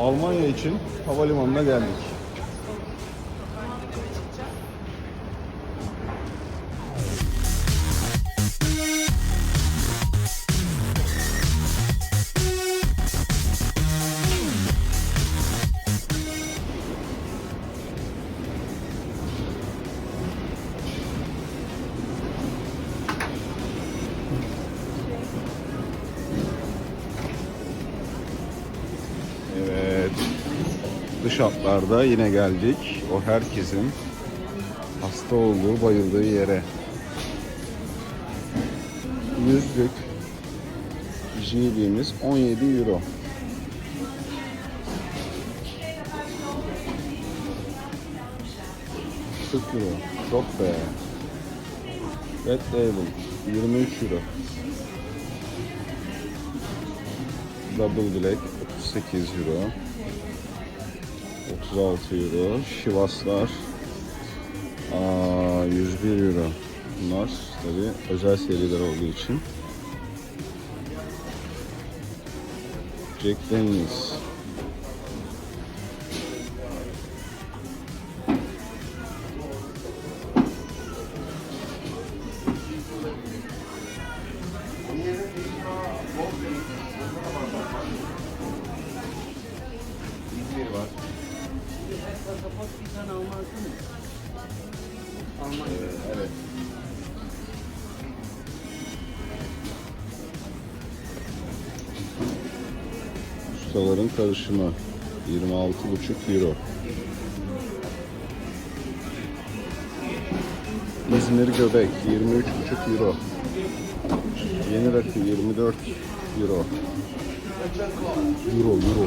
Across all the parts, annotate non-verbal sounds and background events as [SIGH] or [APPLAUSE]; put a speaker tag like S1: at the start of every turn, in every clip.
S1: Almanya için havalimanına geldik. Dış hatlarda yine geldik. O herkesin hasta olduğu, bayıldığı yere. Yüzlük JB'miz 17 euro. Sık euro. Çok be. Red Label 23 euro. Double Black 38 euro. 36 euro. Şivaslar aa, 101 euro. Bunlar tabi özel seriler olduğu için. Jack Daniels. Karışımı 26,5 euro. İzmir göbek 23,5 euro. Yeni rakı 24 euro. Euro, euro.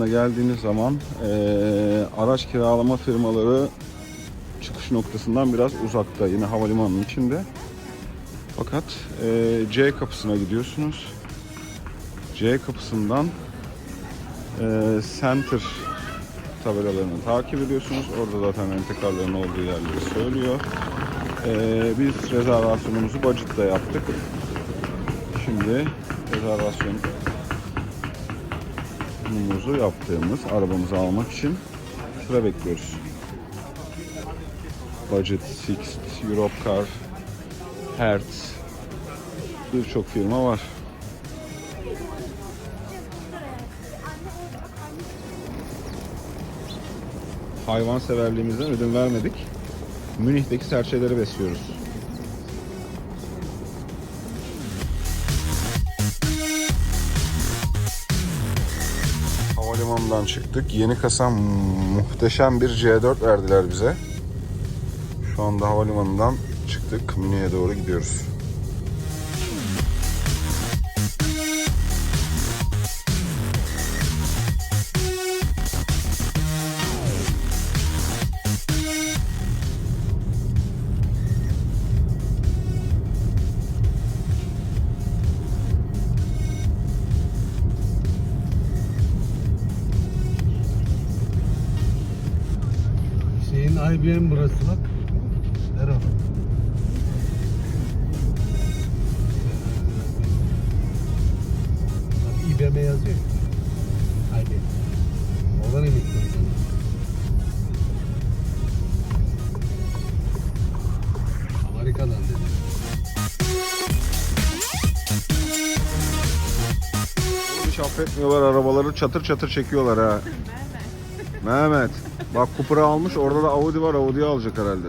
S1: Havalimanı'na geldiğiniz zaman eee, araç kiralama firmaları çıkış noktasından biraz uzakta yine havalimanının içinde. Fakat e, C kapısına gidiyorsunuz. C kapısından e, Center tabelalarını takip ediyorsunuz. Orada zaten rentekarların olduğu yerleri söylüyor. E, biz rezervasyonumuzu Budget'ta yaptık. Şimdi rezervasyonumuzu yaptığımız arabamızı almak için sıra bekliyoruz. Budget 6 Europe Car Hertz Birçok firma var. Hayvan severliğimizden ödün vermedik. Münih'teki serçeleri besliyoruz. Havalimanından çıktık. Yeni kasa muhteşem bir C4 verdiler bize. Şu anda havalimanından çıktık. Münih'e doğru gidiyoruz. Hiç affetmiyorlar arabaları çatır çatır çekiyorlar ha. Mehmet. Bak Cooper'ı almış orada da Audi var Audi'yi alacak herhalde.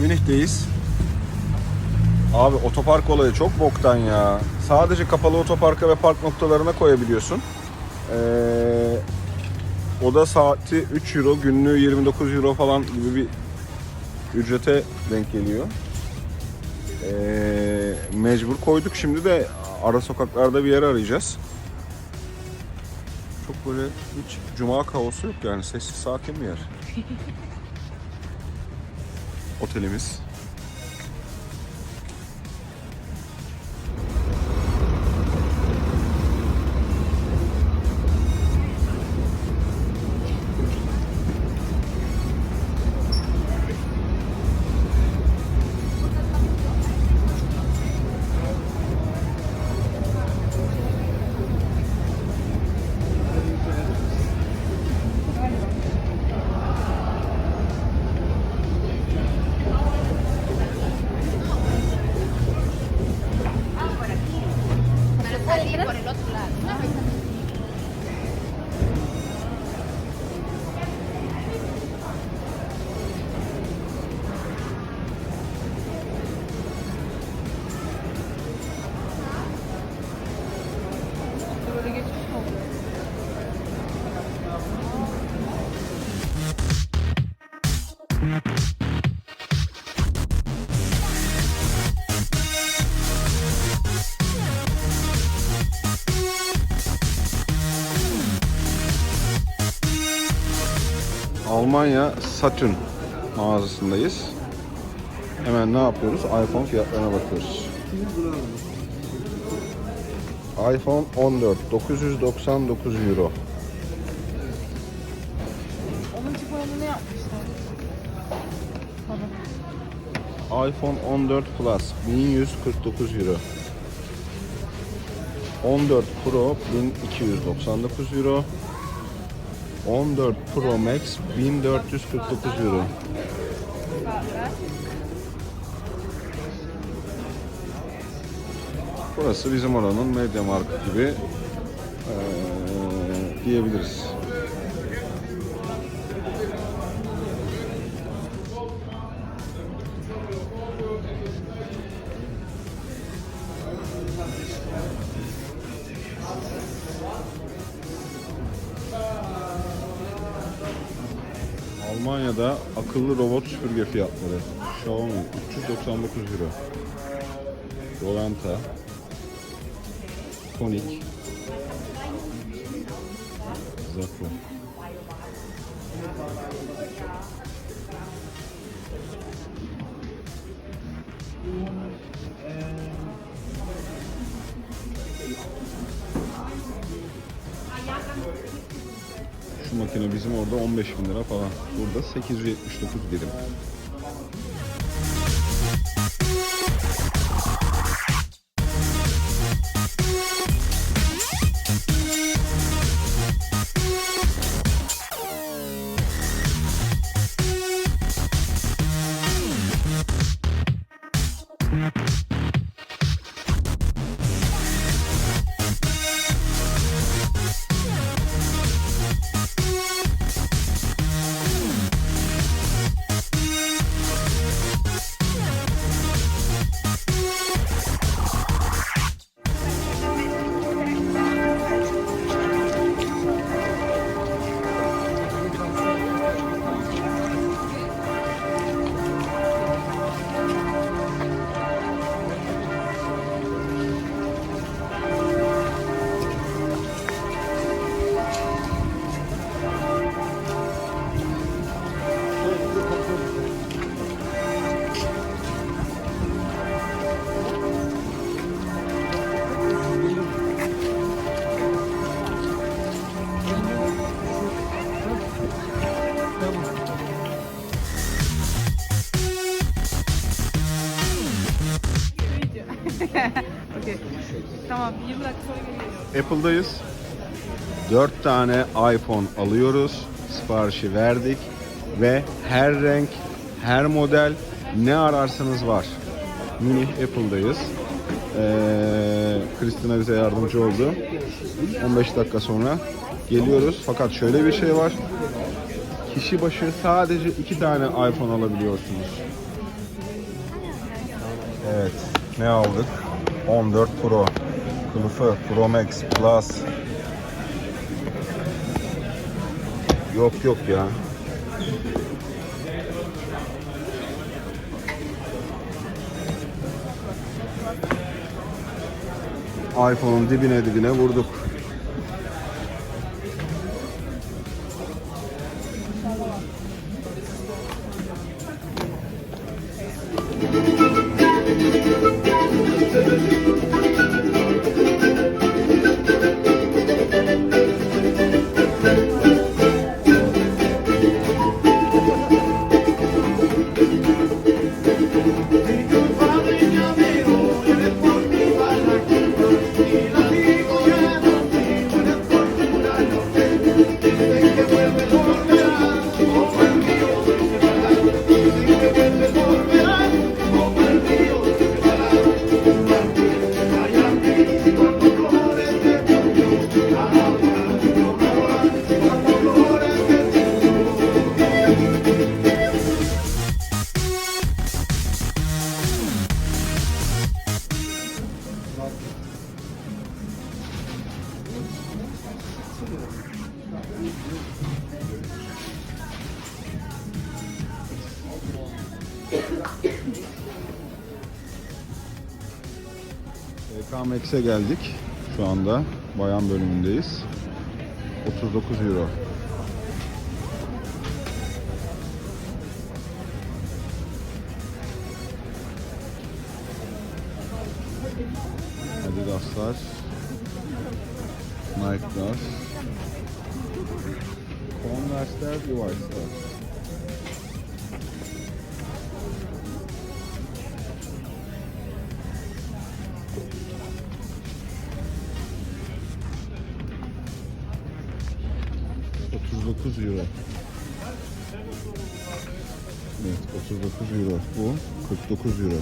S1: Münih'teyiz. Abi otopark olayı çok boktan ya. Sadece kapalı otoparka ve park noktalarına koyabiliyorsun. Ee, o da saati 3 euro, günlüğü 29 euro falan gibi bir ücrete denk geliyor. Ee, mecbur koyduk. Şimdi de ara sokaklarda bir yer arayacağız. Çok böyle hiç cuma kaosu yok yani sessiz sakin bir yer. [LAUGHS] Otelimiz. Almanya Saturn mağazasındayız. Hemen ne yapıyoruz? iPhone fiyatlarına bakıyoruz. iPhone 14 999 euro.
S2: Onun çıkarımını yapmışlar. Bana.
S1: iPhone 14 Plus 1149 euro. 14 Pro 1299 euro. 14 Pro Max 1449 euro. Burası bizim oranın Media Markt gibi eee, diyebiliriz. Akıllı robot süpürge fiyatları. Xiaomi 399 euro. Rolanta. Konik. Zafra. Makine bizim orada 15 bin lira falan. Burada 879 birim. Apple'dayız. 4 tane iPhone alıyoruz. Siparişi verdik ve her renk, her model ne ararsanız var. Mini Apple'dayız. Ee, Kristina bize yardımcı oldu. 15 dakika sonra geliyoruz. Fakat şöyle bir şey var. Kişi başı sadece 2 tane iPhone alabiliyorsunuz. Evet. Ne aldık? 14 Pro. Kılıfı Pro Max Plus. Yok yok ya. iPhone'un dibine dibine vurduk. KMX'e geldik. Şu anda bayan bölümündeyiz. 39 euro. Adidas'lar, Nike'lar, Converse'ler, Levi's'lar. ...39 euro. Evet 39 euro. Bu 49 euro.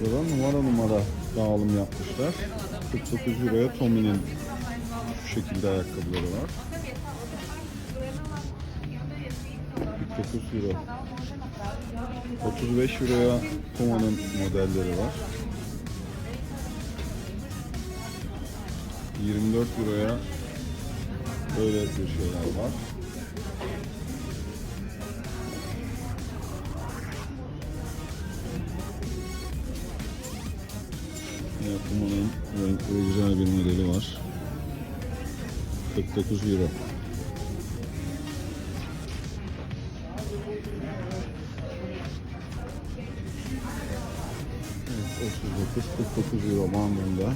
S1: Burada numara numara dağılım yapmışlar. 49 euroya Tommy'nin şu şekilde ayakkabıları var. 49 euro. 35 euroya Puma'nın modelleri var. 24 euroya böyle bir şeyler var. Yine Puma'nın renkli güzel bir modeli var. 49 euro. 49 euro bandında.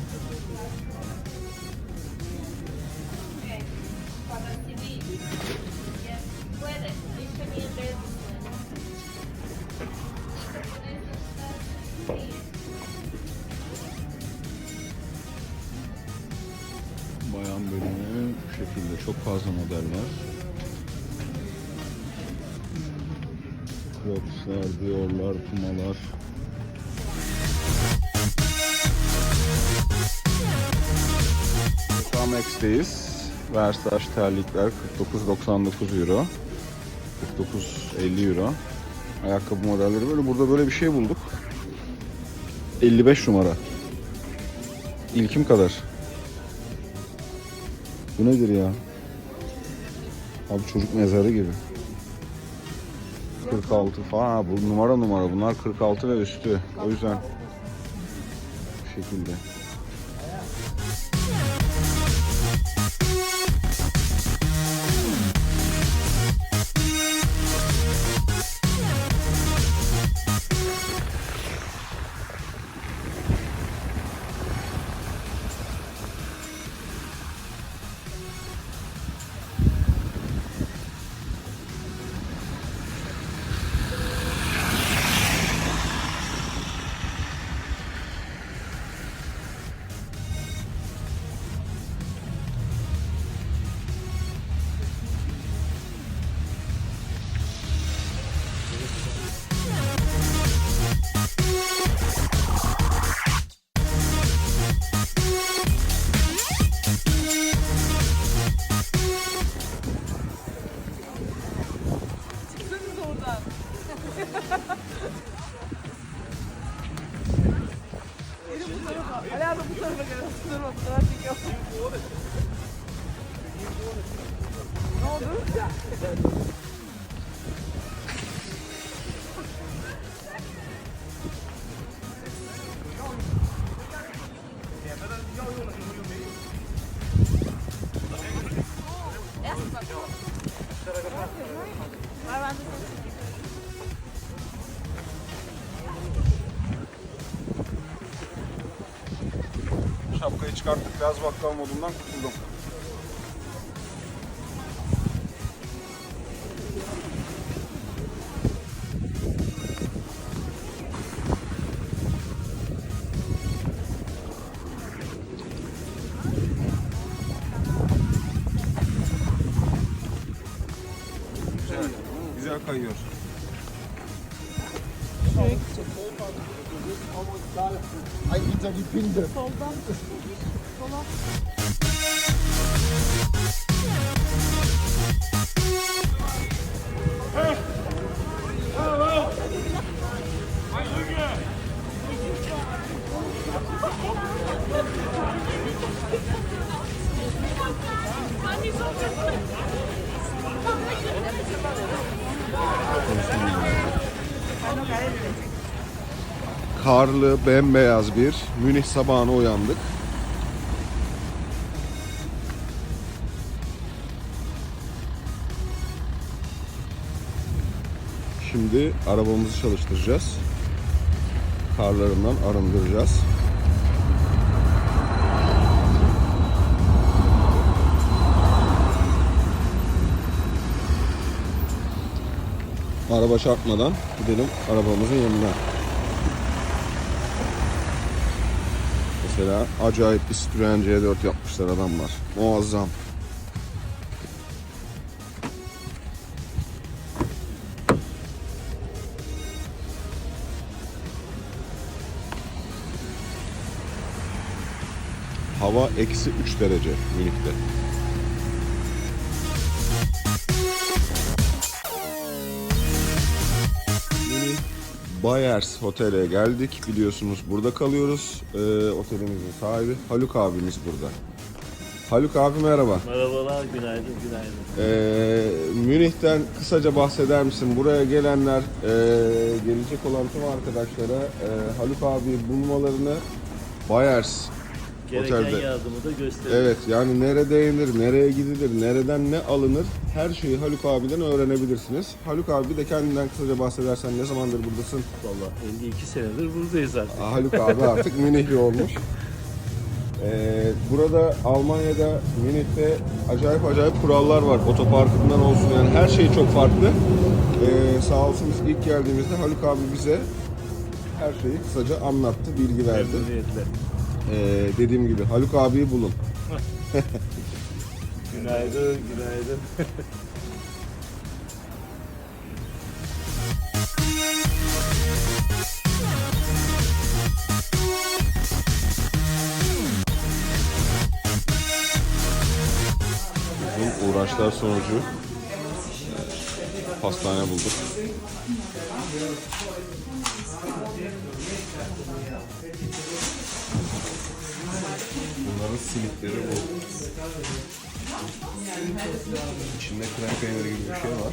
S1: Bayan bölümü bu şekilde çok fazla model var. Crocs'lar, Dior'lar, Puma'lar. Samex'teyiz. Versace terlikler 49.99 euro. 49.50 euro. Ayakkabı modelleri böyle. Burada böyle bir şey bulduk. 55 numara. İlkim kadar. Bu nedir ya? Abi çocuk mezarı gibi. 46 falan. Ha, bu numara numara. Bunlar 46 ve üstü. O yüzden bu şekilde. Çıkarttık. Laz bakkal modundan kurtuldum. Karlı, bembeyaz bir Münih sabahına uyandık. Şimdi arabamızı çalıştıracağız. Karlarından arındıracağız. Araba çarpmadan gidelim arabamızın yanına. Mesela acayip bir Citroen C4 yapmışlar adamlar. Muazzam. Hava eksi 3 derece Münih'te. Bayers Otel'e geldik. Biliyorsunuz burada kalıyoruz. Ee, otelimizin sahibi Haluk abimiz burada. Haluk abi merhaba.
S3: Merhabalar, günaydın, günaydın.
S1: Ee, Münih'ten kısaca bahseder misin? Buraya gelenler, e, gelecek olan tüm arkadaşlara e, Haluk abi bulmalarını Bayers
S3: Gereken
S1: Otelde.
S3: yardımı da gösterin.
S1: Evet yani nerede inir, nereye gidilir, nereden ne alınır her şeyi Haluk abiden öğrenebilirsiniz. Haluk abi de kendinden kısaca bahsedersen ne zamandır buradasın?
S3: Valla 52 senedir buradayız artık.
S1: Aa, Haluk abi artık [LAUGHS] Münihli olmuş. Ee, burada Almanya'da Münih'te acayip acayip kurallar var. Otoparkından olsun yani her şey çok farklı. Ee, sağ olsun biz ilk geldiğimizde Haluk abi bize her şeyi kısaca anlattı, bilgi verdi.
S3: Memnuniyetle.
S1: Ee, dediğim gibi Haluk abiyi bulun. [LAUGHS]
S3: Günaydın, günaydın.
S1: Uzun uğraşlar sonucu e, pastane bulduk. Bunların simitleri bu. İçinde krem peyniri gibi bir şey var.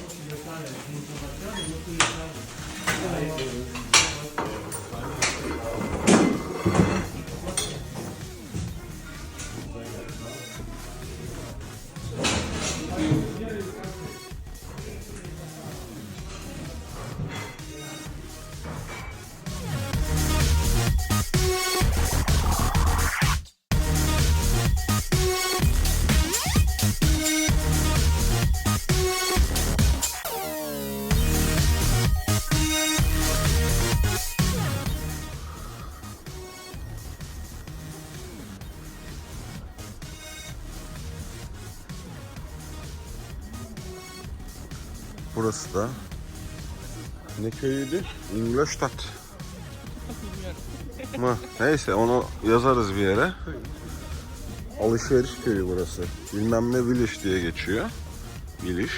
S1: Ne köyüydü? Ingolstadt. mı? Neyse onu yazarız bir yere. Alışveriş köyü burası. Bilmem ne Village diye geçiyor. Village.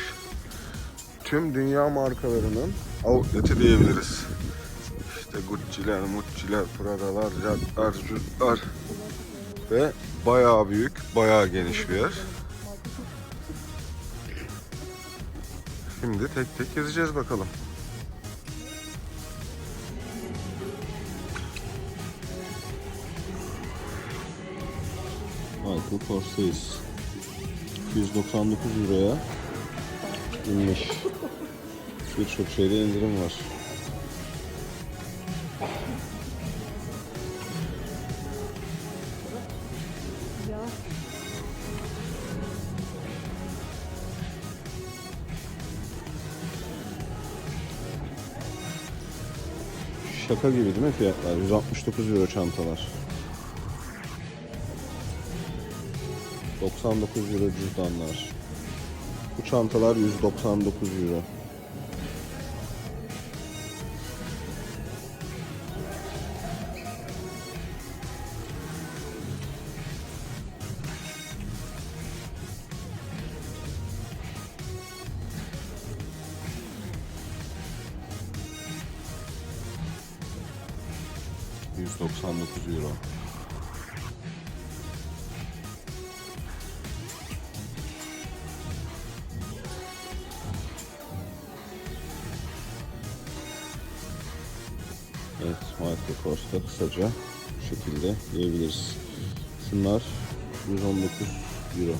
S1: Tüm dünya markalarının outleti diyebiliriz. İşte Gucci'ler, Mucci'ler, Prada'lar, Cad'lar, Cud'lar. Ve bayağı büyük, bayağı geniş bir yer. Şimdi tek tek gezeceğiz bakalım. Michael Kors'tayız. 299 euroya inmiş. Birçok şeyde indirim var. Şaka gibi değil mi fiyatlar? 169 euro çantalar. 99 euro cüzdanlar. Bu çantalar 199 euro. ...199 euro. Evet, Michael Kors'ta kısaca bu şekilde diyebiliriz. Şunlar 119 euro.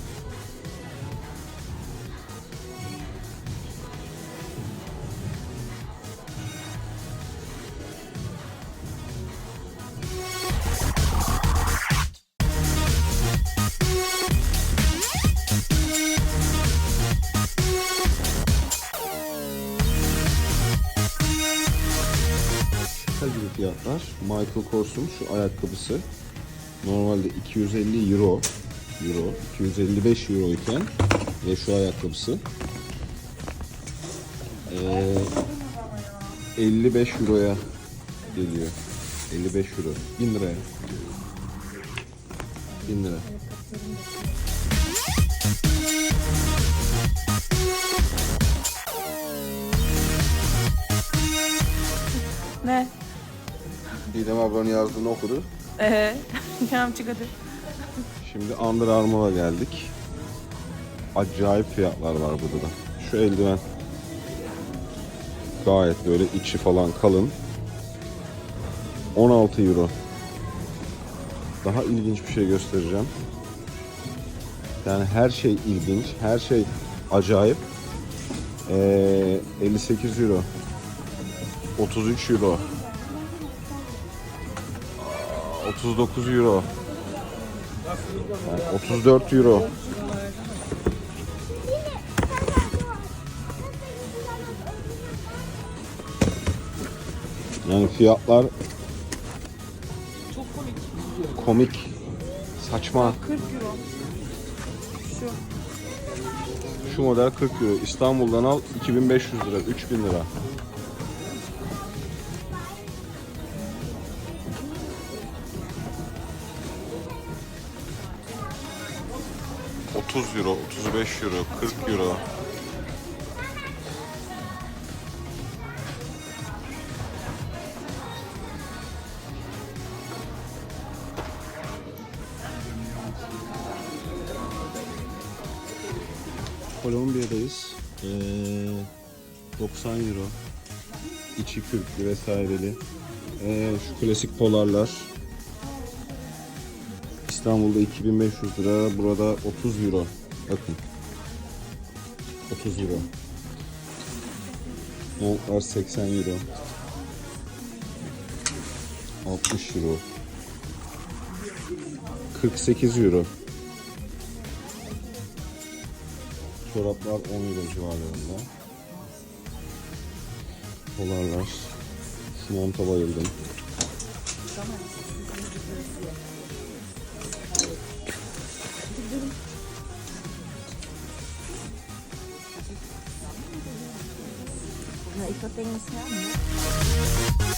S1: Michael Kors'un şu ayakkabısı normalde 250 euro euro 255 euro iken ve şu ayakkabısı eee, 55 euroya geliyor. 55 euro. 1000 liraya. 1000 lira. Didem ablanın yazdığını okudu.
S2: Ee, [LAUGHS] tamam çık hadi.
S1: Şimdi Under Armour'a geldik. Acayip fiyatlar var burada da. Şu eldiven gayet böyle içi falan kalın. 16 euro. Daha ilginç bir şey göstereceğim. Yani her şey ilginç, her şey acayip. Ee, 58 euro. 33 euro. Aa, 39 euro. Yani 34 euro. Yani fiyatlar
S2: Çok komik.
S1: komik, saçma.
S2: 40 euro. Şu.
S1: Şu model 40 euro. İstanbul'dan al 2500 lira, 3000 lira. ...30 euro, 35 euro, 40 euro. Kolombiya'dayız. Ee, 90 euro. İçi kürklü vesaireli. Ee, şu klasik polarlar. İstanbul'da 2500 lira. Burada 30 euro. Bakın. 30 euro. Montlar 80 euro. 60 euro. 48 euro. Çoraplar 10 euro civarlarında. Polarlar. Şu monta bayıldım.
S2: So, thanks
S1: nga.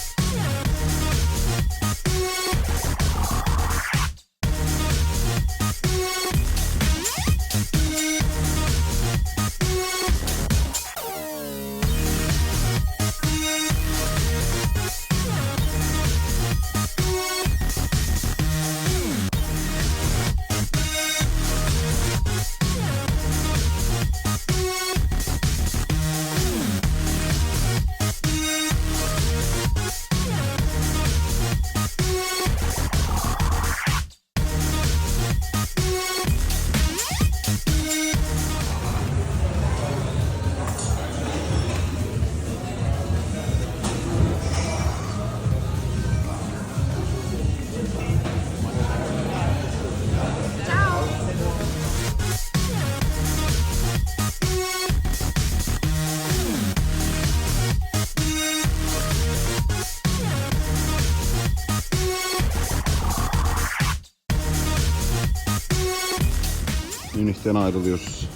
S1: Ayrılıyoruz.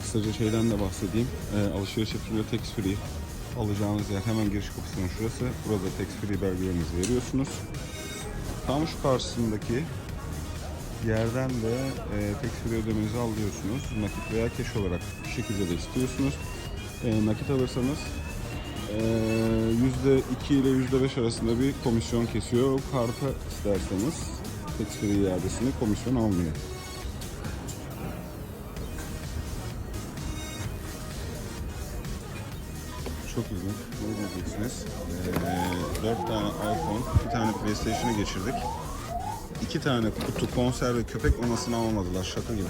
S1: Kısaca şeyden de bahsedeyim. Ee, alışveriş yapılıyor tax free. Alacağınız yer hemen giriş kapısının şurası. Burada tax free belgelerinizi veriyorsunuz. Tam şu karşısındaki yerden de e, tax free ödemenizi alıyorsunuz. Nakit veya cash olarak bir şekilde de istiyorsunuz. E, nakit alırsanız %2 ile %5 arasında bir komisyon kesiyor. Karta isterseniz free iadesini komisyon almıyor. Çok ilginç. Ne diyeceksiniz? Ee, 4 tane iPhone, 2 tane PlayStation'ı geçirdik. 2 tane kutu konserve köpek mamasını almadılar şaka gibi.